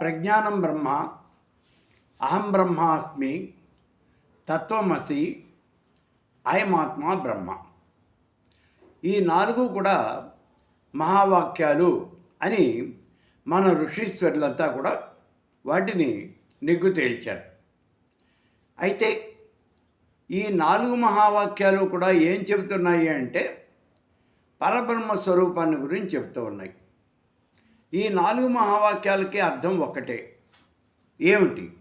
ప్రజ్ఞానం బ్రహ్మ అహం బ్రహ్మాస్మి తత్వమసి అయమాత్మ బ్రహ్మ. ఈ నాలుగు కూడా మహావాక్యాలు అని మన ఋషీశ్వరులంతా కూడా వాటిని నిగ్గు తేల్చారు. అయితే ఈ నాలుగు మహావాక్యాలు కూడా ఏం చెబుతున్నాయి అంటే పరబ్రహ్మ స్వరూపాన్ని గురించి చెప్తూ ఉన్నాయి. ఈ నాలుగు మహావాక్యాలకి అర్థం ఒక్కటే. ఏమిటి?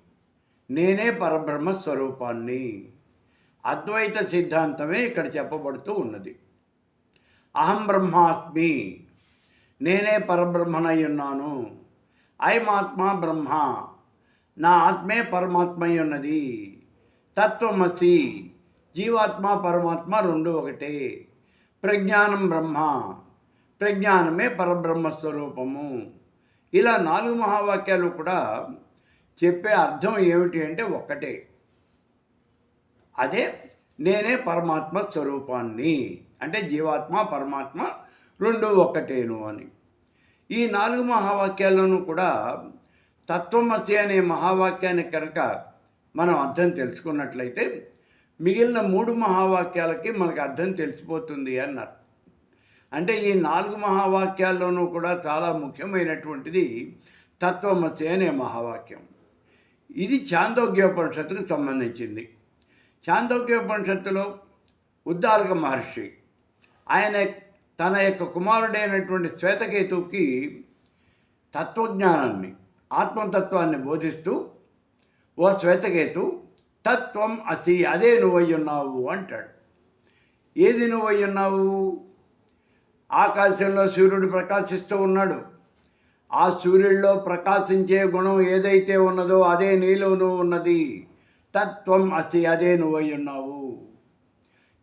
నేనే పరబ్రహ్మ స్వరూపాన్ని. అద్వైత సిద్ధాంతమే ఇక్కడ చెప్పబడుతూ ఉన్నది. అహం బ్రహ్మాస్మి. నేనే పరబ్రహ్మనై ఉన్నాను. ఐమాత్మ బ్రహ్మ. నా ఆత్మే పరమాత్మై ఉన్నది. తత్వమసి. జీవాత్మ పరమాత్మ రెండు ఒకటే. ప్రజ్ఞానం బ్రహ్మ. ప్రజ్ఞానమే పరబ్రహ్మ స్వరూపము. ఇలా నాలుగు మహావాక్యాలు కూడా చెప్పే అర్థం ఏమిటి అంటే ఒక్కటే. అదే నేనే పరమాత్మ స్వరూపాన్ని. అంటే జీవాత్మ పరమాత్మ రెండు ఒక్కటేను అని. ఈ నాలుగు మహావాక్యాలను కూడా తత్వమసి అనే మహావాక్యాన్ని కనుక మనం అర్థం తెలుసుకున్నట్లయితే మిగిలిన మూడు మహావాక్యాలకి మనకు అర్థం తెలిసిపోతుంది అన్నారు. అంటే ఈ నాలుగు మహావాక్యాల్లోనూ కూడా చాలా ముఖ్యమైనటువంటిది తత్వమసి అనే మహావాక్యం. ఇది చాందోగ్యోపనిషత్తుకు సంబంధించింది. చాందోగ్యోపనిషత్తులో ఉద్దాలక మహర్షి ఆయన తన యొక్క కుమారుడైనటువంటి శ్వేతకేతుకి తత్వజ్ఞానాన్ని ఆత్మతత్వాన్ని బోధిస్తూ ఓ శ్వేతకేతు తత్వం అసి అదే నువ్వయ్యున్నావు అంటాడు. ఏది నువ్వయ్యున్నావు ఆకాశంలో సూర్యుడు ప్రకాశిస్తూ ఉన్నాడు. ఆ సూర్యుడిలో ప్రకాశించే గుణం ఏదైతే ఉన్నదో అదే నీలోనూ ఉన్నది. తత్వం అసి అదే నువ్వై ఉన్నావు.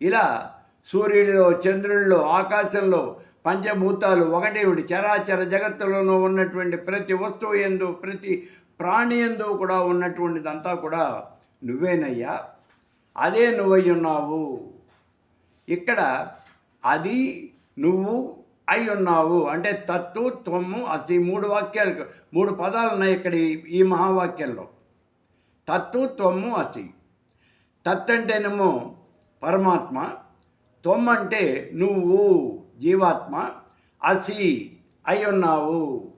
ఇలా సూర్యుడిలో చంద్రుడిలో ఆకాశంలో పంచభూతాలు ఒకటేమిటి చరాచర జగత్తులోనూ ఉన్నటువంటి ప్రతి వస్తువు ఎందు ప్రతి ప్రాణి ఎందు కూడా ఉన్నటువంటిదంతా కూడా నువ్వేనయ్యా. అదే నువ్వై ఉన్నావు. ఇక్కడ అది నువ్వు అయి ఉన్నావు. అంటే తత్తు త్వము అసి మూడు వాక్యాలు మూడు పదాలు ఉన్నాయి ఇక్కడ ఈ- ఈ మహావాక్యంలో. తత్తు త్వము అసి. తత్ అంటేనేమో పరమాత్మ. త్వం అంటే నువ్వు జీవాత్మ. అసి అయి ఉన్నావు.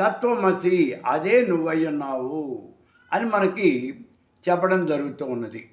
తత్వమసి అదే నువ్వు అయ్యున్నావు ఉన్నావు అని మనకి చెప్పడం జరుగుతూ ఉన్నది.